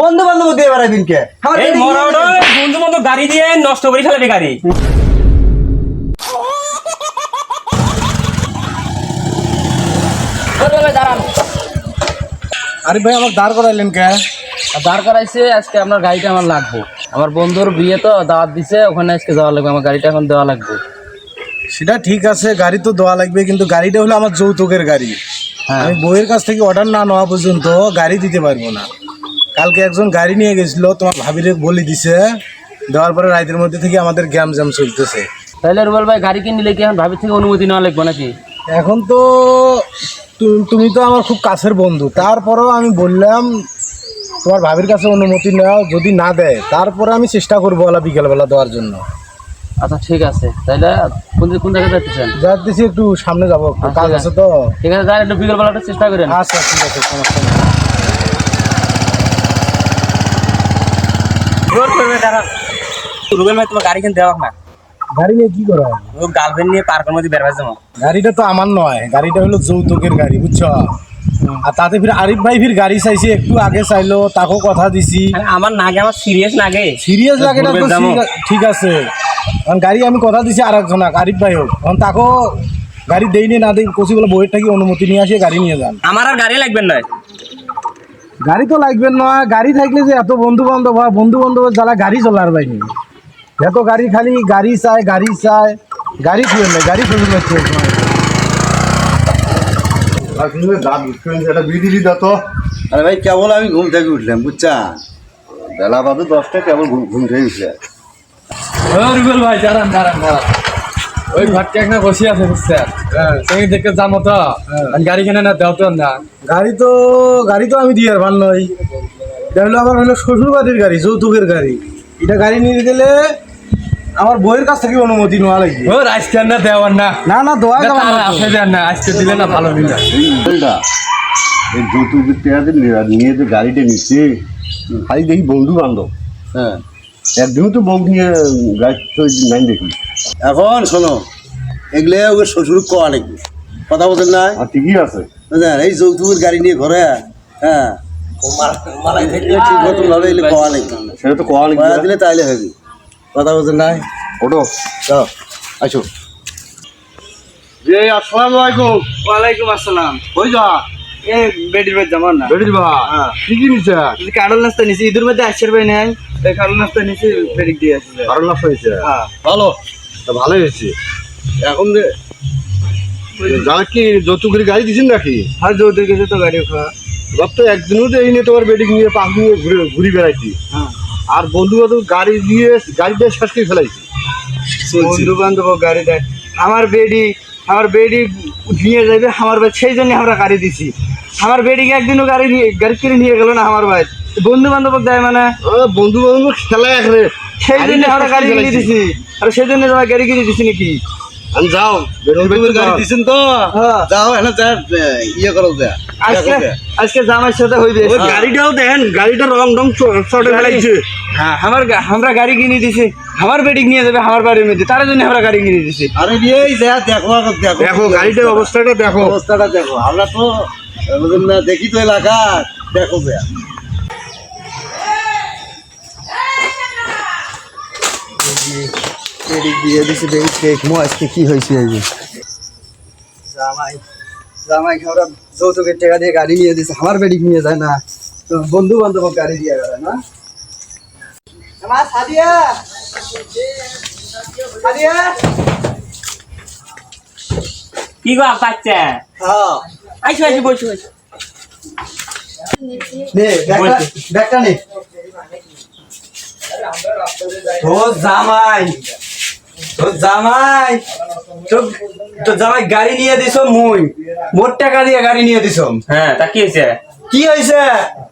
বন্ধু বান্ধব দিয়ে বেড়াবিন কে এই বেটি মরা নিয়ে ওটা যাবে। বন্ধু বন্ধু গাড়ি দিয়ে নষ্ট করে ফেলাবি গাড়ি। আরে ভাই আমাকে দাঁড় করাইলেন কে? দাঁড় করাইছে আজকে আপনার গাড়িটা আমার লাগবে। আমার বন্ধুর বিয়ে তো দাওয়াত দিছে ওখানে আজকে যাওয়া লাগবে। আমার গাড়িটা এখন দেওয়া লাগবে। সেটা ঠিক আছে গাড়ি তো দেওয়া লাগবে কিন্তু গাড়িটা হলো আমার যৌতুকের গাড়ি। হ্যাঁ। আমি বইয়ের কাছ থেকে অর্ডার না নেওয়া পর্যন্ত গাড়ি দিতে পারব না। কালকে একজন গাড়ি নিয়ে গেছিল তোমার ভাবিরে বলে দিছে। দেওয়ার পরে রাইতের মধ্যে থেকে আমাদের গ্যাম জ্যাম চলতেছে। তাহলে রুবেল ভাই গাড়ি কিনলে কি এখন ভাবির থেকে অনুমতি নেওয়া লাগবে নাকি? এখন তো তুমি তো আমার খুব কাছের বন্ধু। তারপরেও আমি বললাম তোমার ভাবির কাছে অনুমতি নেওয়া যদি না দেয় তারপরে আমি চেষ্টা করব ওলা বিকেলবেলা দেওয়ার জন্য। আচ্ছা ঠিক আছে। তাহলে কোন কোন জায়গায় যাচ্ছেন যাচ্ছি একটু সামনে যাব আচ্ছা, কাজ আছে তো। ঠিক আছে যান একটু বিকেলবেলাটা চেষ্টা করেন। আচ্ছা ঠিক আছে সমস্যা রোড করবে দাঁড়ান রুবেল ভাই তোমার গাড়ি কিনে দেওয়া না। গাড়ি নিয়ে কি করা? ও গার্লফ্রেন্ড নিয়ে পার্কের মধ্যে বেরোবে যাব। গাড়িটা তো আমার নয় গাড়িটা হলো যৌতুকের গাড়ি বুঝছ? আর তাতে ফির আরিফ ভাই ফির গাড়ি চাইছে একটু আগে চাইলো তাকেও কথা দিছি। আমার নাগে আমার সিরিয়াস নাগে। সিরিয়াস লাগে না তো ঠিক- আছে। কারণ গাড়ি আমি কথা দিছি আর একজন আরিফ ভাই হোক। কারণ তাকেও গাড়ি দেইনি না দেই কচি বলে বইয়ের থেকে অনুমতি নিয়ে আসে গাড়ি নিয়ে যান। আমার আর গাড়ি লাগবে না। গাড়ি তো লাগবে না গাড়ি থাকলে যে এত বন্ধু বান্ধব হয় বন্ধু বান্ধবের জ্বালা গাড়ি চলার বাইনি এত গাড়ি খালি গাড়ি চায় গাড়ি চায় গাড়ি খুঁজে নেই গাড়ি দাও তো আরে ভাই কেবল আমি ঘুম থেকে উঠলাম বুঝছা? বেলা বাদে দশটা কেবল ঘুম ঘুম থেকে উঠলে রুবেল ভাই দাঁড়ান দাঁড়ান দাঁড়ান। ওই ঘরটা এখানে বসে আছে বুঝছেন? তুমি দেখে যাব তো গাড়ি কিনে না দেও তো না গাড়ি তো গাড়ি তো আমি দিয়ে আর ভালো নই হলো আমার হলো শ্বশুর বাড়ির গাড়ি যৌতুকের গাড়ি। এটা গাড়ি নিয়ে গেলে আমার বইয়ের কাছ থেকে অনুমতি নেওয়া লাগবে। ও আজকে না দেওয়ার না। না না দোয়া আসে দেন না আজকে দিলে না ভালো দিন এই যৌতুকের নিয়ে যে গাড়িটা নিচ্ছে খালি দেখি বন্ধু বান্ধব হ্যাঁ। একদিনও তো বউ নিয়ে গাড়ি নাই দেখি। এখন শোনো এগুলো ওকে শ্বশুর কোয়া লাগবে। কথা বলছেন না? ঠিকই আছে। এই যৌতুকের গাড়ি নিয়ে ঘরে হ্যাঁ। এগুলো ঠিক মতন ভাবে এগুলো কোয়া লাগবে। সেটা তো কোয়া কয়া দিলে তাইলে হবে। কথা বলছেন না? ওটো চলো আছো যে আসসালামু আলাইকুম। ওয়ালাইকুম আসসালাম। ওই যা এ বেডির ভাই জামান না। বেড়ি বা কি কি নিছে কাডল নাস্তা নিছি ঈদের মধ্যে আসছে ভাই নাই। এই দিয়ে আসছে। কারণ লাভ হয়েছে? হ্যাঁ। ভালো। তা ভালোই হয়েছে। এখন যে যারা কি যৌতুকের গাড়ি দিছেন নাকি? যৌতুক তো গাড়ি খাওয়া এবার তো একদিনও তো এই নিয়ে তোমার বেডিং নিয়ে পাশ নিয়ে ঘুরে ঘুরি বেড়াইছি। হ্যাঁ। আর বন্ধু বান্ধব গাড়ি দিয়ে গাড়িটা শেষ করে ফেলাইছি। বন্ধু বান্ধব গাড়ি দেয়। আমার বেডি আমার বেডি নিয়ে যাবে আমার ভাই। সেই জন্য আমরা গাড়ি দিছি। আমার বেডিকে একদিনও গাড়ি নিয়ে গাড়ি কিনে নিয়ে গেল না আমার ভাই। বন্ধু বান্ধব দেয় মানে? বন্ধু বান্ধব খেলা একরে সেই জন্য আমরা গাড়ি কিনে দিছি। আর সেই জন্য তোমার গাড়ি কিনে দিছি নাকি? আমি যাও গাড়ি দিছেন তো। হ্যাঁ। যাও এনে যা ইয়ে করো যা আজকে আজকে জামাইয়ের সাথে হইবে। গাড়িটাও দেন গাড়িটা রং রং চটে ফেলাইছে। হ্যাঁ আমার আমরা গাড়ি কিনে দিছি। আমার বেডিক নিয়ে যাবে আমার বাড়ির মধ্যে। তার জন্য আমরা গাড়ি কিনে দিছি। আরে বিয়ে যা দেখো দেখো দেখো। গাড়িটার অবস্থাটা দেখো। অবস্থাটা দেখো। আমরা তো দেখি তো এলাকা দেখো যা। বেডিক দিয়ে দিছি দেখি দেখমো আজকে কি হয়েছে এই জামাই জামাই আমরা যৌতুকের টাকা দিয়ে গাড়ি নিয়ে দিছে আমার বেডিক নিয়ে যায় না। বন্ধু বান্ধব গাড়ি দিয়ে গেল না? আমার সাদিয়া! সাদিয়া! কি গো বাচ্চা হ্যাঁ। আইসো আইসো বসো বসো। নে ব্যাগটা ব্যাগটা নে। তো জামাই! তো জামাই তো তো জামাই গাড়ি নিয়ে দিছ মুই। মোট টাকা দিয়ে গাড়ি নিয়ে দিছ। হ্যাঁ তা কি হয়েছে কি হয়েছে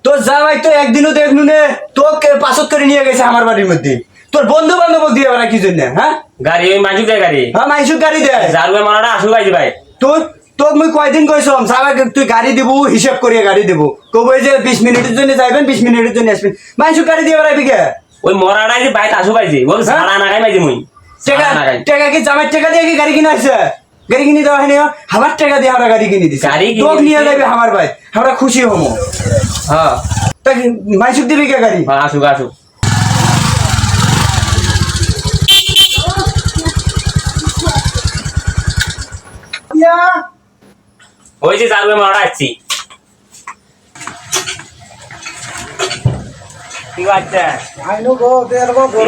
তোর জামাই তো একদিনও দেখনু নে তোকে পাছত করে নিয়ে গেছে আমার বাড়ির মধ্যে। তোর বন্ধু বান্ধব দিয়ে বেড়া কি জন্য হ্যাঁ? গাড়ি ওই মাঝুক দেয় গাড়ি? হ্যাঁ মাইসুক গাড়ি দে জারবে মারাটা আসু পাইছে ভাই। তোর তোক মুই কয়দিন কইছম সাবাক তুই গাড়ি দিব হিসাব করিয়ে গাড়ি দিব। কব যে বিশ মিনিটের জন্য যাইবেন বিশ মিনিটের জন্য আসবেন। মাইসুক গাড়ি দিয়ে বেড়াবি কে? ওই মরাটাই যে বাইক আসু পাইছে বল হ্যাঁ? সারা নাগাই পাইছে মুই। টাকা টাকা কি জামাই টাকা দিয়ে কি গাড়ি কিনে আসছে গাড়ি কিনে দেওয়া হয়নি আমার টাকা দিয়ে আমরা গাড়ি কিনে দিছি। গাড়ি তোক নিয়ে? যাবে আমার ভাই আমরা খুশি হব হ্যাঁ। তা মাইসুক দিবি কে গাড়ি? হ্যাঁ, আসুক আসুক। ওই যে যাবে মারা আসছি কি বাচ্চা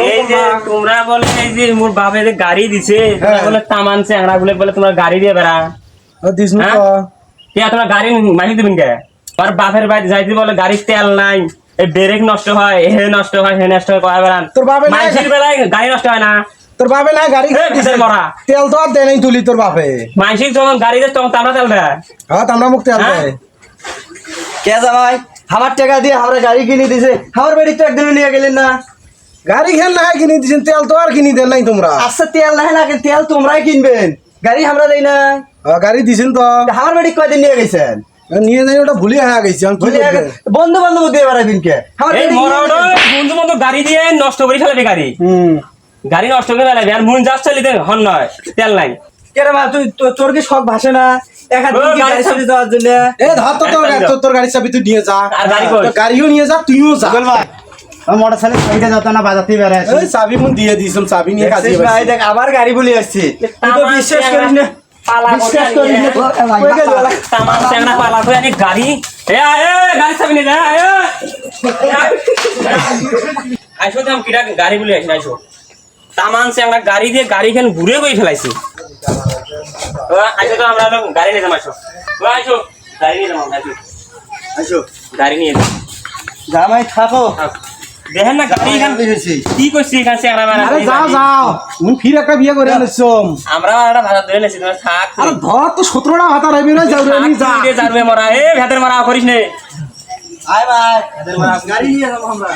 এই যে তোমরা বলে এই যে মোর বাপে যে গাড়ি দিছে বলে তামান চ্যাংড়া গুলো বলে তোমরা গাড়ি দিয়ে বেড়া। দিস হ্যাঁ? তোমরা গাড়ি মানি দিবেন কে? আর বাপের বাড়ি যাইতে বলে গাড়ির তেল নাই এই ব্রেক নষ্ট হয় হে নষ্ট হয় হে নষ্ট হয় কয় বেড়ান। তোর বাপে নাই- মাইসির বেলায় গাড়ি নষ্ট হয় না। তোর বাপে না গাড়ি মরা? তেল তো আর দেয় নাই তুলি তোর বাপে। মাইসির যখন গাড়ি দেয় তখন তামরা তেল দেয়। হ্যাঁ মুখ তেল হ্যাঁ? দেয়। কে জামাই? আমার টাকা দিয়ে আমরা গাড়ি কিনে দিছে। আমার বেডি তো একদিন নিয়ে গেলেন না। গাড়ি খেল না কিনে দিছেন তেল তো আর কিনি দেন নাই তোমরা। আচ্ছা তেল না না তেল তোমরাই কিনবেন। গাড়ি আমরা দেই না গাড়ি দিছেন তো। আমার বেডি কয়দিন নিয়ে গেছেন? নিয়ে যাই ওটা ভুলে হয়ে গেছি? বন্ধু বান্ধব দিয়ে বেড়াবেন কে বন্ধু বন্ধু গাড়ি দিয়ে নষ্ট করে ফেলাবে গাড়ি। হুম। গাড়ি নষ্ট করে ফেলাবে আর মন যাস চলিতে হন নয় তেল নাই। কেরে মা তুই তোর কি শখ ভাসে না? যাওয়ার জন্য? এ ধর তো তোর তোর- তোর চাবি তুই নিয়ে যা। আর গাড়ি কই? তোর গাড়িও নিয়ে যা তুইও যা। মোটর সাইকেল সাইডে যত না বাজাতে বেড়ায় এই চাবি মন দিয়ে দিছম চাবি নিয়ে কাজে ভাই, দেখ আমার গাড়ি বলে আসছে। তুই তো বিশ্বাস করিস না। বিশ্বাস করিস না। কই গেল তামান চ্যাংড়া পালা করে আনি গাড়ি। এ আয়, গাড়ি চাবি নিয়ে যা আয়, এ। তো আমি কিরা গাড়ি বলে আসি আইসো। তামান চ্যাংড়া গাড়ি দিয়ে গাড়ি খান ঘুরে করে ফেলাইছি। আইসো তো আমরা গাড়ি নিয়ে যাম আইসো। গাড়ি নিয়ে যাম আইসো। গাড়ি নিয়ে যাম জামাই থাকো। দেখেন না গাড়ি এখান কি করছি এখানে চ্যাংড়া মারা আরে যাও যাও। মুন ফির একটা বিয়ে করে আনছম আমরা একটা ভাড়া ধরে নিয়েছি তোমার থাক। আরে ধর তো সতেরোটা হাতা রাইবি না যাও রে যা। তুই যাবে মরা এ ভেতর মারা করিস নে। আয় ভাই। গাড়ি নিয়ে যাব আমরা।